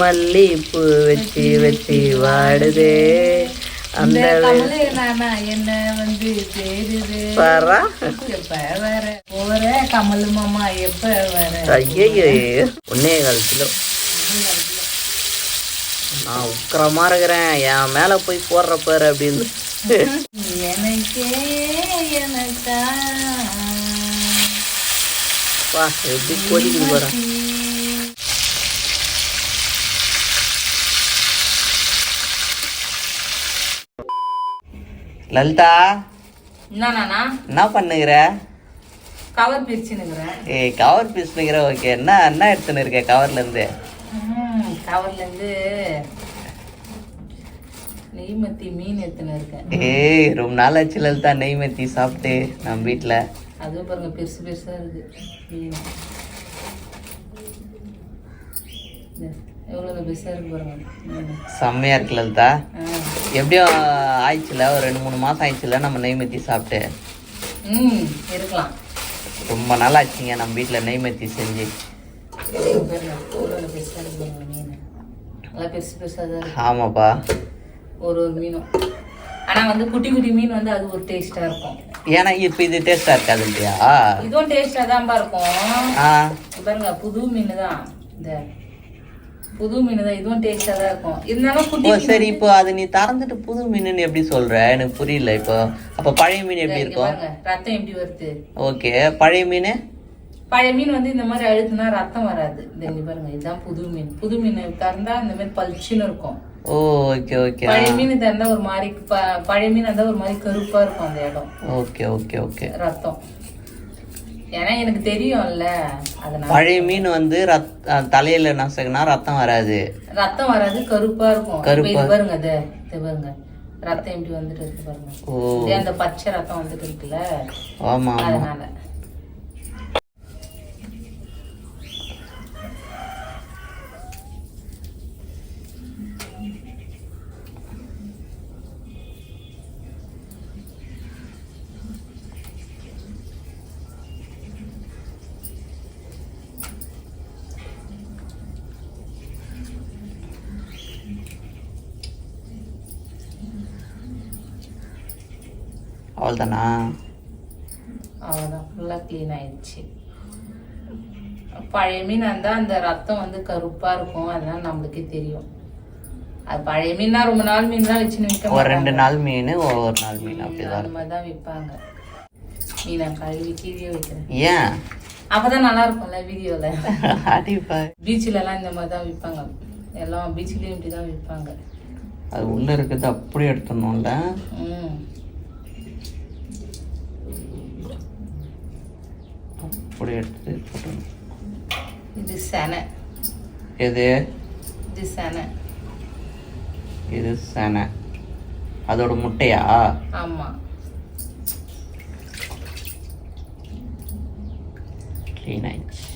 மல்லி பூ வச்சு வச்சு வாடுதே. அந்த என்ன வந்து போற கமல் மாமா எப்ப வர? ஐயோ ஒன்னே கால் கிலோ. நான் உக்கரமா இருக்கிறேன். என் மேல போய் போடுற பாரு அப்படின்னு. எனக்கே எனக்கா. வா எப்படி கொதிக்குது போறேன் லலிதா என்னண்ணா என்ன பண்ணுகிற? கவர் பிரிச்சுன்னுக்குறேன். ஏய் கவர் பீஸ்னுங்கிற ஓகே. என்ன என்ன எடுத்துன்னு இருக்க கவர்ல இருந்து கவர்ல இருந்து நெய்மத்தி மீன் எடுத்துன்னு இருக்கேன். ஏய் ரொம்ப நாள் ஆச்சு லலிதா நெய் மெத்தி சாப்பிட்டு நம்ம வீட்டில் அதுவும் பாருங்க பெருசு பெருசா இருக்கு. மீன் இந்த எவ்வளவு பெருசா இருக்கு பாருங்க. மீன். செம்மையா இருக்கு லலிதா. எப்படியும் ஆயிடுச்சுல ஒரு ரெண்டு மூணு மாசம் ஆயிடுச்சுல நம்ம நெய் மெத்தி சாப்பிட்டு. ம் இருக்கலாம். ரொம்ப நாள் ஆச்சுங்க நம்ம வீட்டில் நெய் மெத்தி செஞ்சு பெருசா இருக்கு பாருங்க மீன். நல்லா பெருசு பெருசா தான் இருக்கு. ஆமாப்பா. ஒரு ஒரு மீனும். ஆனா வந்து குட்டி குட்டி மீன் வந்து அது ஒரு டேஸ்டா இருக்கும். ஏன்னா இப்போ இது டேஸ்டா இருக்காது இல்லையா இதுவும் டேஸ்டா தான்ப்பா இருக்கும். பாருங்க புது மீன் தான். இந்த புது மீன் தான் இதுவும் டேஸ்டா தான் இருக்கும். இருந்தாலும் மீன் சரி இப்போ அது நீ திறந்துட்டு புது மீனுன்னு எப்படி சொல்ற? எனக்கு புரியல இப்போ. அப்போ பழைய மீன் எப்படி இருக்கும்? ரத்தம் எப்படி வருது? ஓகே பழைய மீன்? பழைய மீன் வந்து இந்த மாதிரி அழுத்துனா ரத்தம் வராது. இந்த பாருங்க இதுதான் புது மீன். புது மீன் திறந்தா இந்த மாதிரி பளிச்சுன்னு இருக்கும். Oh okay okay. பழைய மீன் திறந்தா ஒரு மாதிரி பழைய மீன் இருந்தா ஒரு மாதிரி கருப்பா இருக்கும் அந்த இடம். Okay okay okay. ரத்தம். ஏன்னா எனக்கு தெரியும்ல அதனால. பழைய மீன் வந்து தலையில நசகுனா ரத்தம் வராது. ரத்தம் வராது கருப்பா இருக்கும். கருப்பா. பாருங்க இது இது பாருங்க. ரத்தம் எப்படி வந்துட்டு இருக்கு பாருங்க. அந்த பச்சை ரத்தம் வந்துட்டு இருக்குல்ல? ஆமா ஆமா அதனால அவ்வளோதானா அவ்வளவுதான் ஃபுல்லா க்ளீன் ஆயிடுச்சு. பழைய மீன் இருந்தா அந்த ரத்தம் வந்து கருப்பா இருக்கும். அதனால நம்மளுக்கே தெரியும். அது பழைய மீன்னா ரொம்ப நாள் மீன்லாம் வச்சுன்னு விற்க ஒரு ரெண்டு நாள் மீன் ஒரு நாள் மீன். அப்படிதான் அந்த மாதிரி தான் விற்பாங்க மீனை கழுவி கீழே வைக்கிறேன். ஏன்? அப்பதான் நல்லா இருக்கும்ல வீடியோல. அடிப்பா பீச்சில் எல்லாம் இந்த மாதிரி தான் விற்பாங்க எல்லாம் பீச்லயும் இப்படி தான் விற்பாங்க அது உள்ள இருக்கிறது அப்படியே எடுத்துடணும்ல? ம். அப்படியே எடுத்து போட்டணும் இது செனை. எது? இது செனை. இது சேனை. அதோட முட்டையா? ஆமா. க்ளீன் ஆயிடுச்சு.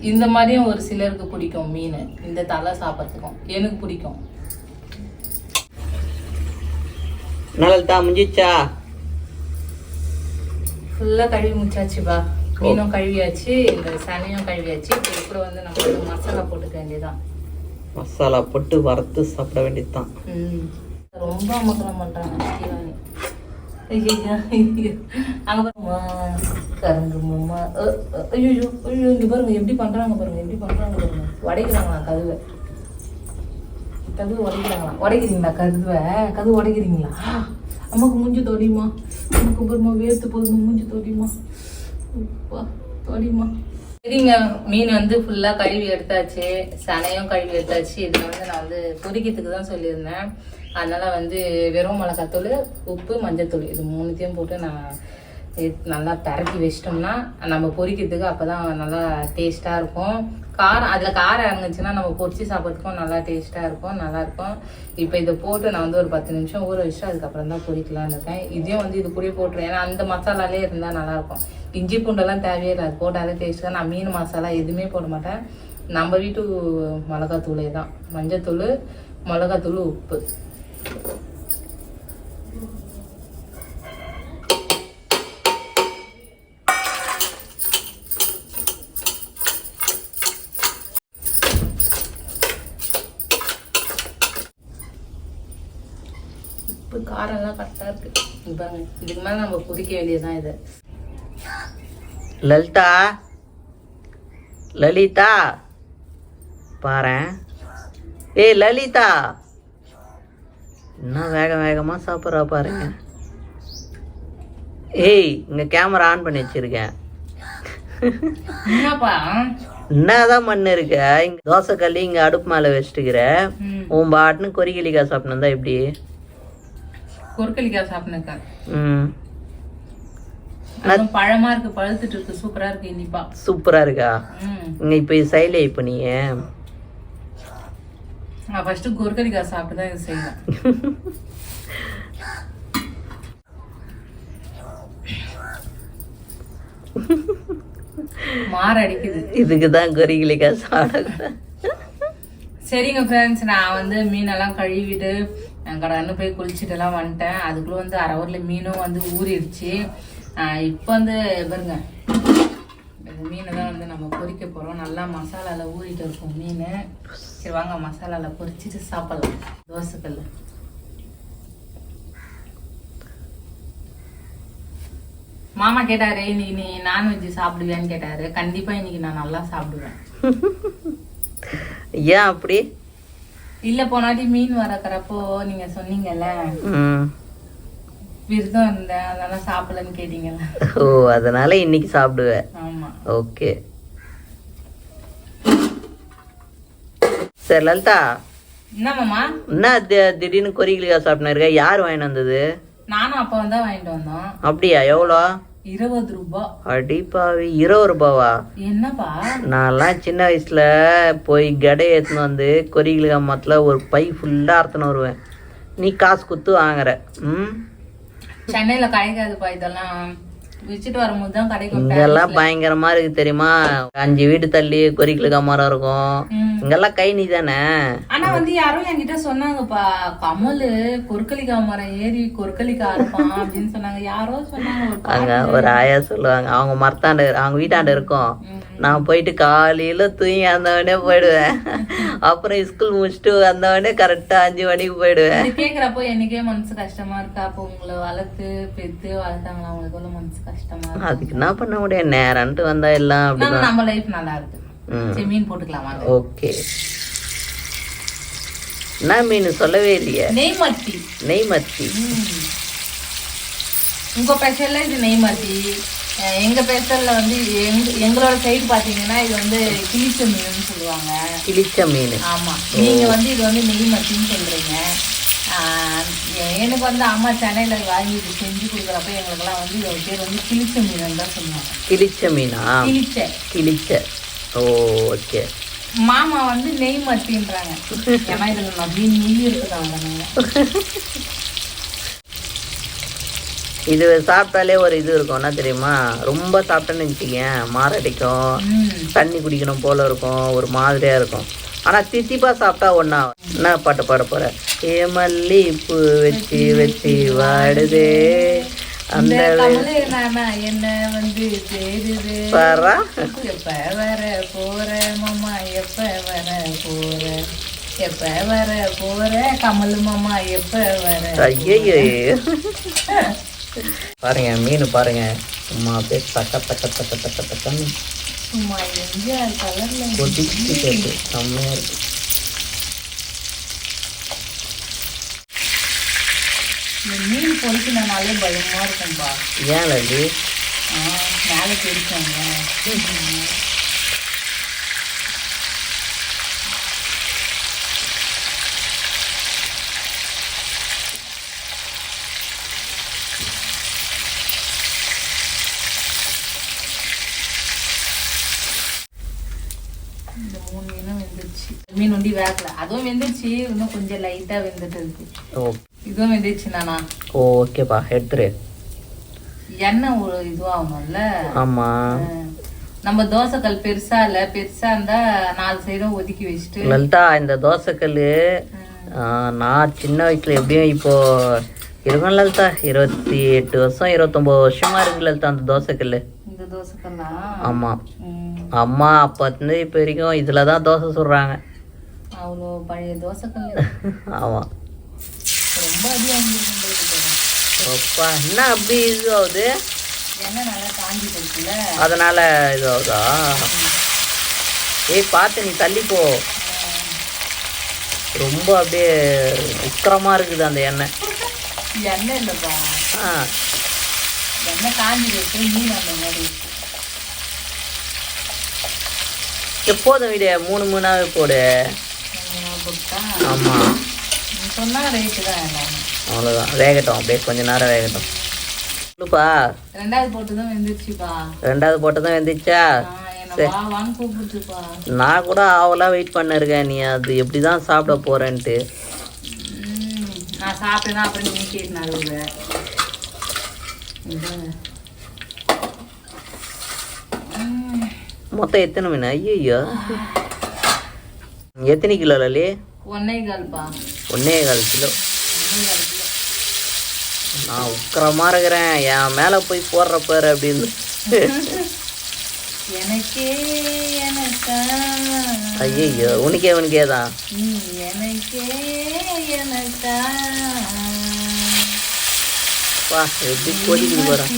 இந்த மாதிரியும் ஒரு சிலருக்கு பிடிக்கும் மீன். இந்த தலை சாப்பிட்றதுக்கும். எனக்கு பிடிக்கும். நல்லா முடிஞ்சிச்சா ஃபுல்லாக கழுவி முடிச்சாச்சுப்பா மீனும் கழுவியாச்சு இந்த சனையும் கழுவியாச்சு. இப்போ கூட வந்து நம்ம வந்து மசாலா போட்டுக்க வேண்டியதான் மசாலா போட்டு வறுத்து சாப்பிட வேண்டியதுதான். ம். ரொம்ப அமக்கலம் பண்ணுறாங்க அங்கே பாருமா கருங்கு மாமா ஐயோ ஐயோ இங்கே பாருங்க எப்படி பண்ணுறாங்க பாருங்க எப்படி பண்ணுறாங்க பாருங்க. உடைக்கிறாங்களா கதுவை கதவு உடைக்கிறாங்களா உடைக்கிறீங்களா கருதுவை கதவு உடைக்கிறீங்களா? அம்மாவுக்கு மூஞ்சி தொடியுமா? அம்மாக்கு பாருமா வேர்த்து போதுமா? மூஞ்சி தொடியுமா? அப்பா, தொடியுமா? சரிங்க. மீன் வந்து ஃபுல்லாக கழுவி எடுத்தாச்சு. சனையும் கழுவி எடுத்தாச்சு. இதில் வந்து நான் வந்து பொரிக்கிறதுக்கு தான் சொல்லியிருந்தேன். அதனால் வந்து வெறும் மிளகாத்தூள் உப்பு மஞ்சத்தூள் இது மூணுத்தையும் போட்டு நான் நல்லா பரட்டி வச்சிட்டோம்னா நம்ம பொரிக்கிறதுக்கு அப்போ தான் நல்லா டேஸ்ட்டாக இருக்கும். காரம் அதில் காரம் இறங்குச்சுன்னா நம்ம பொரிச்சு சாப்பிட்றதுக்கும் நல்லா டேஸ்ட்டாக இருக்கும் நல்லாயிருக்கும். இப்போ இதை போட்டு நான் வந்து ஒரு பத்து நிமிஷம் ஊற வச்சுட்டு அதுக்கப்புறம் தான் பொரிக்கலாம்னு இருக்கேன். இதையும் வந்து இது கூடயே போட்டுருவேன். ஏன்னா அந்த மசாலாலே இருந்தால் நல்லாயிருக்கும். இஞ்சி பூண்டெல்லாம் தேவையே இல்லை. அது போட்டாலே டேஸ்ட்டாக நான் மீன் மசாலா எதுவுமே போட மாட்டேன். நம்ம வீட்டு மிளகாத்தூளே தான். மஞ்சத்தூள் மிளகாத்தூள் உப்பு. காரம் எல்லாம் கரெக்டா இருக்கு இங்க பாருங்க இதுக்கு மேல நம்ம பொரிக்க வேண்டியதுதான் இது. லலிதா? லலிதா? பாரேன் ஏய் லலிதா. என்ன வேக வேகமா சாப்பிட்றா பாருங்க ஏய் இங்க கேமரா ஆன் பண்ணி வச்சிருக்கேன். என்னதான் மண்ணு இருக்க இங்க தோசை கல்லி இங்க அடுப்பு மேல வச்சுட்டுக்கிற. உன் பாட்டுன்னு கொரிகளிக்கா சாப்பிடணும் தான் எப்படி? ம். அதுவும் பழமா இருக்கு பழுத்துட்டு இருக்கு சூப்பரா இருக்கு இனிப்பா. சூப்பரா இருக்கா? இங்க இப்ப சைல இப்ப நீ நான் ஃபர்ஸ்ட் கொற்கலிக்காய் சாப்பிட்டு தான் இது செய்வேன். இதுக்கு தான் கொரிகளிக்கா சாப்பிட சரிங்க ஃப்ரெண்ட்ஸ் நான் வந்து மீனெல்லாம் கழுவிட்டு கடன்னு போய் குளிச்சுட்டுலாம் வந்துட்டேன். அதுக்குள்ள வந்து அரை ஊரில் மீனும் வந்து ஊறிடுச்சு. இப்போ வந்து பாருங்க இந்த மீனை தான் வந்து நம்ம பொறிக்க போகிறோம் நல்லா மசாலாவில் ஊறிட்டு இருக்கும் மீன். சரி வாங்க மசாலாவில் பொறிச்சிட்டு சாப்பிட்லாம். தோசைக்கல் மாமா கேட்டாரு இன்னைக்கு நீ நான்வெஜ் சாப்பிடுவியான்னு கேட்டாரு. கண்டிப்பா இன்னைக்கு நான் நல்லா சாப்பிடுவேன். ஏன் அப்படி? இல்ல போனாட்டி மீன் வரக்கிறப்போ நீங்க சொன்னீங்கல்ல? விரதம் இருந்தேன் அதெல்லாம் சாப்பிடலன்னு கேட்டீங்கல்ல. ஓ அதனால இன்னைக்கு சாப்பிடுவேன் ஆமா. ஓகே. சரி லலிதா. என்ன மாமா? என்ன தி- திடீர்னு கொரிகளிக்கா சாப்பிட்டு இருக்க? யார் வாங்கிட்டு வந்தது? நானும் அப்பா தான் வாங்கிட்டு வந்தோம். அப்படியா? எவ்வளோ? இருபது ரூபாய் அடிப்பாவி இருபது ரூபாவா? என்னப்பா? நான்லாம் சின்ன வயசுல போய் கடை ஏற்றுன்னு வந்து கொரிகளிக்கா மரத்தில் ஒரு பை ஃபுல்லாக அறுத்துன்னு வருவேன். நீ காசு குத்து வாங்குற. ம்? சென்னையில கிடைக்காதுப்பா இதெல்லாம். விச்சுட்டு வரும்போது தான் கிடைக்கும் இங்கெல்லாம் பயங்கரமா இருக்கு தெரியுமா அஞ்சு வீடு தள்ளி கொரிகளுக்கா மரம் இருக்கும். இங்கெல்லாம் கை நீ தானே ஆனா வந்து யாரும் என்கிட்ட சொன்னாங்கப்பா கமல் கொற்கலிக்காய் மரம் ஏறி கொற்கலிக்காய் அறுப்பான் அப்படின்னு சொன்னாங்க யாரோ சொன்னாங்க ஒரு அங்க பாட்டு. ஒரு ஆயா சொல்லுவாங்க அவங்க மரத்தாண்ட அவங்க வீட்டாண்ட இருக்கும். நான் போயிட்டு காலையில தூங்கி வந்தவொடனே போயிடுவேன். அப்புறம் ஸ்கூல் முடிச்சுட்டு வந்தவொடனே கரெக்டா அஞ்சு மணிக்கு போயிடுவேன். இது கேக்குறப்போ எனக்கே மனசு கஷ்டமா இருக்கா? அப்போ உங்களை வளர்த்து பெத்து வளர்த்தாங்களா அவங்களுக்கு மனசு கஷ்டமா அதுக்கு என்ன பண்ண முடியும்? நேரன்ட்டு வந்தா எல்லாம் அப்படிதான். நம்ம லைஃப் நல்லா இருக்கு. மீன் போட்டுக்கலாமா? ஓகே. என்ன மீன்? சொல்லவே இல்லையே. நெய் மத்தி. நெய் மத்தி. உங்க ஸ்பெஷல்ல இது நெய் மத்தி. அஹ் எங்க ஸ்பெஷல்ல வந்து எங்க எங்களோட சைடு பாத்தீங்கன்னா இது வந்து கிழிச்ச மீன் சொல்லுவாங்க. கிழிச்ச மீன். ஆமா. நீங்க வந்து இது வந்து நெய் மத்தின்னு எ- எனக்கு வந்து அம்மா சென்னையில வாங்கி இது செஞ்சு கொடுக்குறப்ப எங்களுக்கெல்லாம் வந்து இது பேர் வந்து கிழிச்ச மீன் தான் சொல்லுவாங்க. கிழிச்ச மீனா? கிழிச்ச கிழிச்ச ஓ ஓகே. மாமா வந்து நெய் மத்தின்றாங்க ஏன்னா இதுல நிறைய நெய் இருக்குதாங்க இது சாப்பிட்டாலே ஒரு இது இருக்கும். என்ன தெரியுமா? ரொம்ப சாப்பிட்டேன்னு வச்சுக்கேன் மாரடிக்கும் தண்ணி குடிக்கணும் போல இருக்கும். ஒரு மாதிரியா இருக்கும். ஆனா தித்திப்பா சாப்பிட்டா ஒண்ணா என்ன பாட்டு பாட போற? ஏ மல்லிப்பூ வச்சு வச்சு வாடுதே. அந்த என்ன வந்து பாரா எப்ப வர போற? மாமா எப்ப வர போற? எப்ப வர போற? கமல் மாமா எப்ப வர ஐயோ பாருங்க மீன் பாருங்க. சும்மா அப்படியே தக்க தக்க தக்க தக்க தக்கன்னு சும்மா எம்ஜிஆர் கலர்ல கொதிச்சு கேட்டு செம்மையா இருக்கு. மீன் பொறிக்கணும்னாலே பயமா இருக்கும்பா. ஏன் ஆ, மேலே தெரிச்சாங்க இந்த மூணு மீனும் வெந்துருச்சு. மீன் ஒண்டி வேகல அதுவும் வெந்துருச்சு. இன்னும் கொஞ்சம் லைட்டா வெந்துட்டு இருக்கு இதுவும் வெந்துருச்சு நானா? ஓகேப்பா. எடுத்துரு. எண்ணெய் ஒரு இதுவாகணும்ல ஆமா. நம்ம தோசைக்கல் பெருசா இல்ல. பெருசா இருந்தா நாலு சைடும் ஒதுக்கி வச்சுட்டு. லலிதா இந்த தோசைக்கல் நான் சின்ன வயசுல எப்படியும் இப்போ இருக்கும் லலிதா. இருபத்தி எட்டு வருஷம் இருபத்தொம்போது வருஷமா இருக்கு லலிதா அந்த தோசைக்கல் இந்த தோசைக்கல்லா? ஆமா. ம், அம்மா அப்ப இருந்து இப்போ வரைக்கும் இதுல தான் தோசை சுடுறாங்க. அவ்வளோ பழைய தோசைக்கல் ஆமா. ரொம்ப அதிகம் அப்பா என்ன அப்படி இது ஆகுது எண்ணெய் நல்லா காஞ்சி போச்சுல அதனால இது ஆகுதா ஏய் பார்த்து நீ தள்ளி போ. ரொம்ப அப்படியே உக்கிரமா இருக்குது அந்த எண்ணெய். எண்ணெய் இல்லைப்பா. ஆ. எண்ணெய் காஞ்சி போச்சு மீன் அந்த மாதிரி? எப்போதும் விட மூணு மூணாவே போடு. உம், போட்டா? ஆமா. நீ சொன்னா ரைட்டு தான் எல்லாமே. அவ்வளோதான் வேகட்டும். அப்படியே கொஞ்ச நேரம் வேகட்டும். சொல்லுப்பா ரெண்டாவது போட்டு தான் வெந்துருச்சுப்பா. ரெண்டாவது போட்டதும் வெந்துச்சா? ஆ, என்னை வா வான்னு கூப்பிட்டுப்பா. நான் கூட ஆவலாக வெயிட் பண்ணிருக்கேன். நீ அது எப்படி தான் சாப்பிட போறேன்ட்டு. ம், நான் சாப்பிட்டேன்னா அப்புறம் நீ கேட்டு மொத்தம் எத்தனை மீன்? ஐயோ எத்தனை கிலோ லலி ஒன்னே கால்ப்பா ஒன்னே கால் கிலோ. நான் உக்கிரமா இருக்கிறேன். என் மேலே போய் போடுற பேர் அப்படின்னு. எனக்கே ஐயோ உனக்கே உனக்கே தான். எனக்கே எனக்கா. வா எப்படி கொதிக்குது போகிறேன்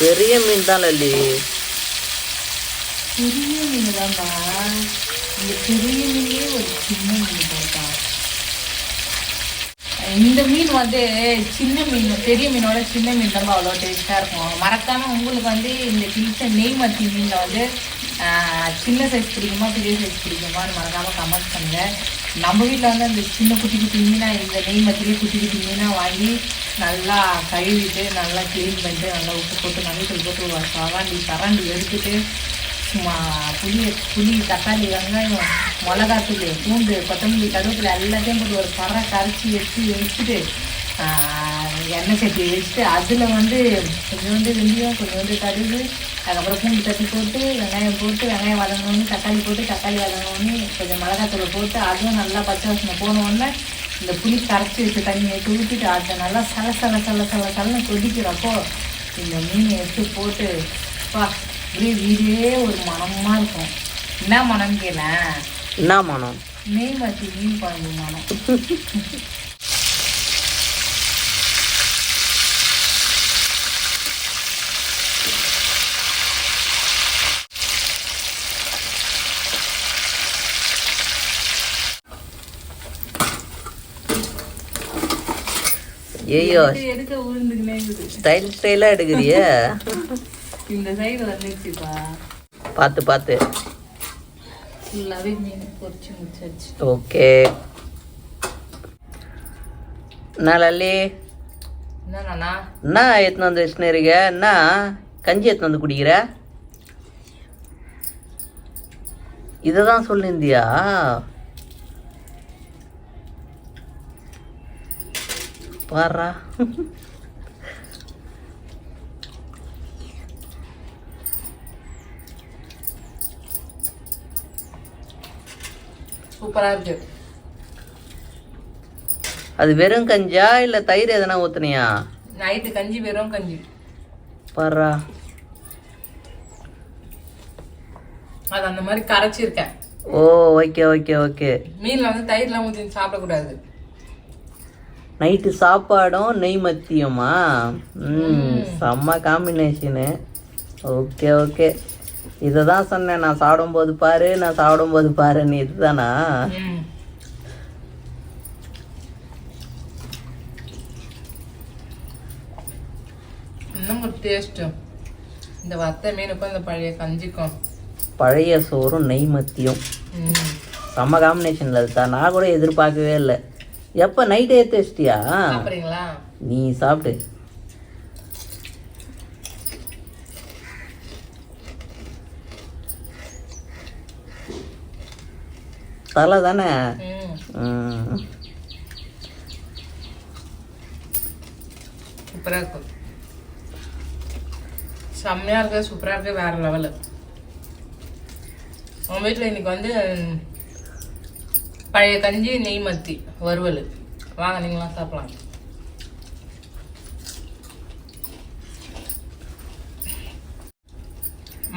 பெரிய மீன் தான் லல்லி பெரிய மீன் தான்ப்பா இந்த பெரிய மீனே ஒரு சின்ன மீன் போட்டா இந்த மீன் வந்து சின்ன மீன் பெரிய மீனோட சின்ன மீன் தான் அவ்வளோ டேஸ்ட்டாக இருக்கும். மறக்காம உங்களுக்கு வந்து இந்த கிழிச்ச நெய் மத்தி மீனில் வந்து சின்ன சைஸ் பிடிக்குமா பெரிய சைஸ் பிடிக்குமான்னு மறக்காமல் கமெண்ட் பண்ணுங்கள் நம்ம வீட்டில் வந்து அந்த சின்ன குட்டி குட்டி மீனாக இந்த நெய் மத்திலே குட்டி குட்டி மீனாக வாங்கி நல்லா கழுவிட்டு நல்லா க்ளீன் பண்ணிட்டு நல்லா உப்பு போட்டு மல்லித்தூள் போட்டு சவாண்டி சரண்டி எடுத்துட்டு சும்மா புளி புளி தக்காளி வெங்காயம் மிளகாத்தூள் பூண்டு கொத்தமல்லி கருவேப்பிலை எல்லாத்தையும் போட்டு ஒரு கரை கரைச்சி எடுத்து எடுத்துட்டு எண்ணெய் சட்டி வச்சுட்டு அதில் வந்து கொஞ்சம் கொஞ்சோண்டு வெந்தயம் வந்து கடுகு அதுக்கப்புறம் பூண்டு தட்டி போட்டு வெங்காயம் போட்டு வெங்காயம் வதங்கணுன்னு தக்காளி போட்டு தக்காளி வதங்கணுன்னு கொஞ்சம் மிளகாத்தூளை போட்டு அதுவும் நல்லா பச்சை வாசனை போன உடனே இந்த புளி கரைச்சி வச்சு தண்ணியை ஊற்றிட்டு அதை நல்லா சல சல சல சல சலன்னு கொதிக்கிறப்போ இந்த மீனை எடுத்து போட்டு பா அப்படியே வீடே ஒரு மனமாக இருக்கும். என்ன மனம்னு கேளேன் என்ன மனம்? நெய் மத்தி மீன் குழம்பு மனம். ஐயோ ஸ்டைல் ஸ்டைலாக எடுக்கிறியே. இந்த சைடு வந்துருச்சுப்பா. பார்த்து பார்த்து ஃபுல்லாகவே மீன் பொரிச்சு முடிச்சாச்சு. ஓகே. லல்லி? என்னண்ணா என்ன எத்தனை வந்து வச்சுன்னு இருக்க என்ன? கஞ்சி எத்தனை வந்து குடிக்கிற? இதை தான் சொல்லியிருந்தியா? பாரா சூப்பராக இருக்கு அது வெறும் கஞ்சா இல்லை தயிர் எதனா ஊத்துனியா? நைட்டு கஞ்சி வெறும் கஞ்சி. பாரா அது அந்த மாதிரி கரைச்சிருக்கேன். ஓ ஓகே ஓகே ஓகே மீனில் வந்து தயிர்லாம் ஊற்றி சாப்பிடக்கூடாது. நைட்டு சாப்பாடும் நெய் மத்தியமா? ம் செம்ம காம்பினேஷனு ஓகே ஓகே. இதை தான் சொன்னேன் நான் சாப்பிடும்போது பாரு நான் சாப்பிடும்போது பாருன்னு இதுதானா? இன்னும் இந்த வத்த மீனுக்கும் இந்த பழைய கஞ்சிக்கும். பழைய சோறும் நெய் மத்தியம். செம்ம காம்பினேஷனில் இருக்கா நான் கூட எதிர்பார்க்கவே இல்லை. எப்போ நைட்டே ஏற்றி வச்சிட்டியா நீ சாப்பிடு. தலை தானே சூப்பராக இருக்கும். செம்மையாக இருக்கு சூப்பராக இருக்கு வேற லெவலு உங்கள் வீட்டில் இன்னைக்கு வந்து பழைய கஞ்சி நெய் மத்தி வறுவல். வாங்க நீங்களாம் சாப்பிடலாம்.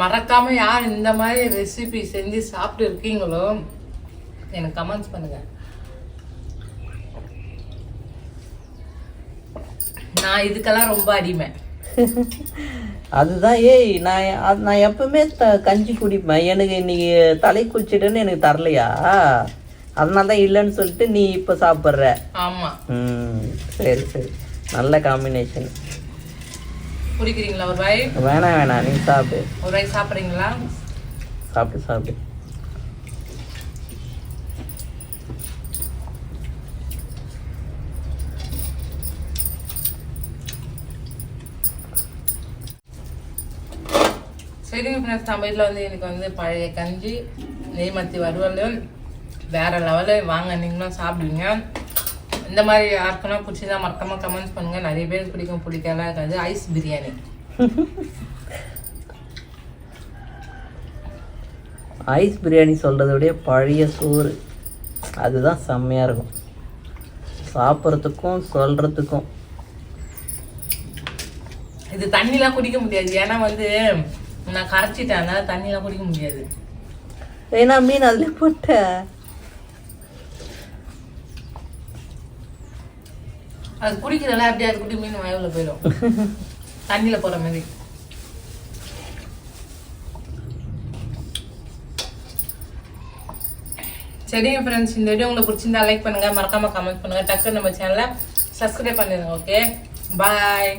மறக்காம யார் இந்த மாதிரி ரெசிபி செஞ்சு சாப்பிட்டு இருக்கீங்களோ எனக்கு கமெண்ட்ஸ் பண்ணுங்க. நான் இதுக்கெல்லாம் ரொம்ப அடிமை. அதுதான் ஏய் நான் அது நான் எப்பவுமே த கஞ்சி குடிப்பேன். எனக்கு இன்னைக்கு தலை குளிச்சிட்டுன்னு எனக்கு தரலையா? அதனால தான் இல்லைன்னு சொல்லிட்டு நீ இப்போ சாப்பிட்ற. ஆமா. ம் சரி சரி. நல்ல காம்பினேஷன் குடிக்கிறீங்களா ஒரு வாய்? வேணாம் வேணாம் நீ சாப்பிடு. ஒரு வாய் சாப்பிட்றீங்களா? சாப்பிடு சாப்பிடு. சரிங்க ஃப்ரெண்ட்ஸ் நம்ம வீட்டில் வந்து எனக்கு வந்து பழைய கஞ்சி நெய்மத்தி வறுவல் வேற லெவலில் வாங்க நீங்களும் சாப்பிடுவீங்க. இந்த மாதிரி யாருக்குன்னா பிடிச்சதா மறக்காம கமெண்ட்ஸ் பண்ணுங்க. நிறைய பேர் பிடிக்கும் பிடிக்கலாம் இருக்காது. ஐஸ் பிரியாணி ஐஸ் பிரியாணி சொல்கிறத விட பழைய சோறு. அதுதான் செம்மையாக இருக்கும். சாப்பிட்றதுக்கும் சொல்கிறதுக்கும் இது தண்ணிலாம் குடிக்க முடியாது. ஏன்னா வந்து நான் கரைச்சிட்டேன். அதனால தண்ணிலாம் குடிக்க முடியாது. ஏன்னா மீன் அதில் போட்ட அது குடிக்கிறதெல்லாம் அப்படியே அது குடி மீன் வயவுல போயிடும். தண்ணியில போற மாதிரி. சரிங்க ஃப்ரெண்ட்ஸ் இந்த வீடியோ உங்களுக்கு பிடிச்சிருந்தா லைக் பண்ணுங்க. மறக்காம கமெண்ட் பண்ணுங்க. டக்குன்னு நம்ம சேனலை சப்ஸ்கிரைப் பண்ணிடுங்க ஓகே பாய்